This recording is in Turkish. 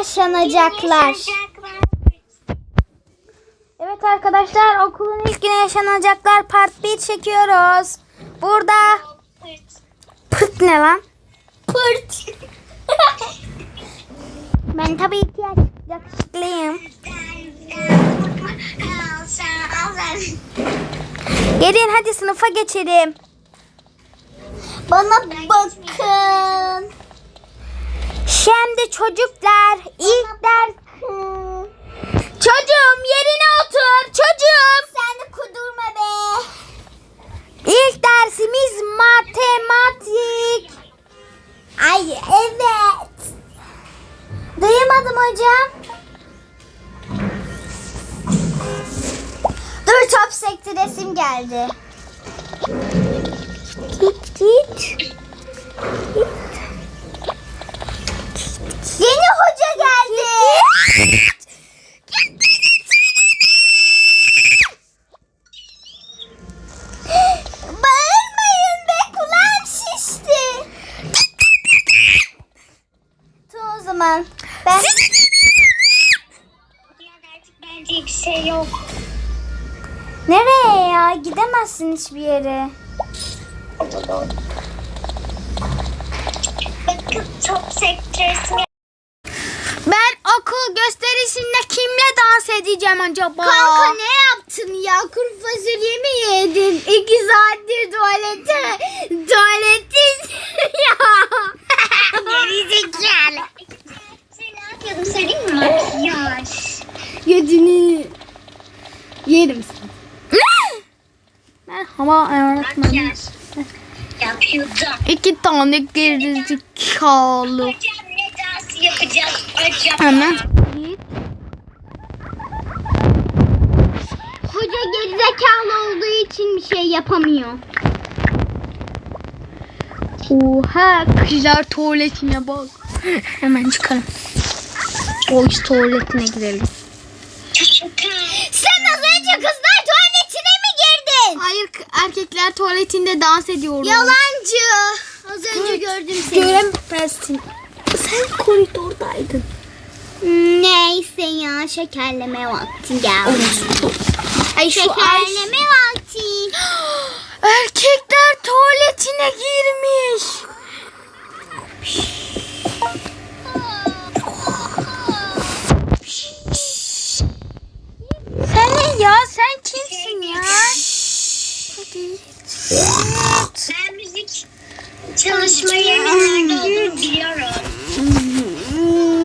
yaşanacaklar. Evet arkadaşlar okulun ilk günü yaşanacaklar part 1 çekiyoruz. Burada pırt ne lan? Pırt. Ben tabii ki yakışıklıyım. Gelin hadi sınıfa geçelim. Bana bakın. Çocuklar ilk ders... Çocuğum yerine otur çocuğum. Sen de kudurma be. İlk dersimiz matematik. Ay evet. Duyamadım hocam. Dur top sekti resim geldi. Git git. Zaman. Ben... artık bence bir şey yok. Nereye ya? Gidemezsin hiçbir yere. Bakın top sektörüsü Ben okul gösterisinde kimle dans edeceğim acaba? Kanka ne yaptın ya? Kuru fasulye mi yedin? İki saattir tuvalete. Tuvaletin ya. Gerizekalı. Sen ne yapıyordun söyleyeyim mi? Makyaj. Yedini. Yerim sen. Merhaba öğretmenim. Makyaj. Yapıyordum. İki tane gerizekalı. Hocam ne dansı yapacağız acaba? Hemen. Hoca gerizekalı olduğu için bir şey yapamıyor. Oha kızlar tuvaletine bak. Hemen çıkalım. Boys tuvaletine girelim. Sen az önce kızlar tuvaletine mi girdin? Hayır erkekler tuvaletinde dans ediyorlar. Yalancı. Az önce gördüm seni. Göremezsin. Sen koridordaydın. Neyse ya şekerleme vakti geldi. Ay şu Şekerleme vakti. Ben müzik çalışmayı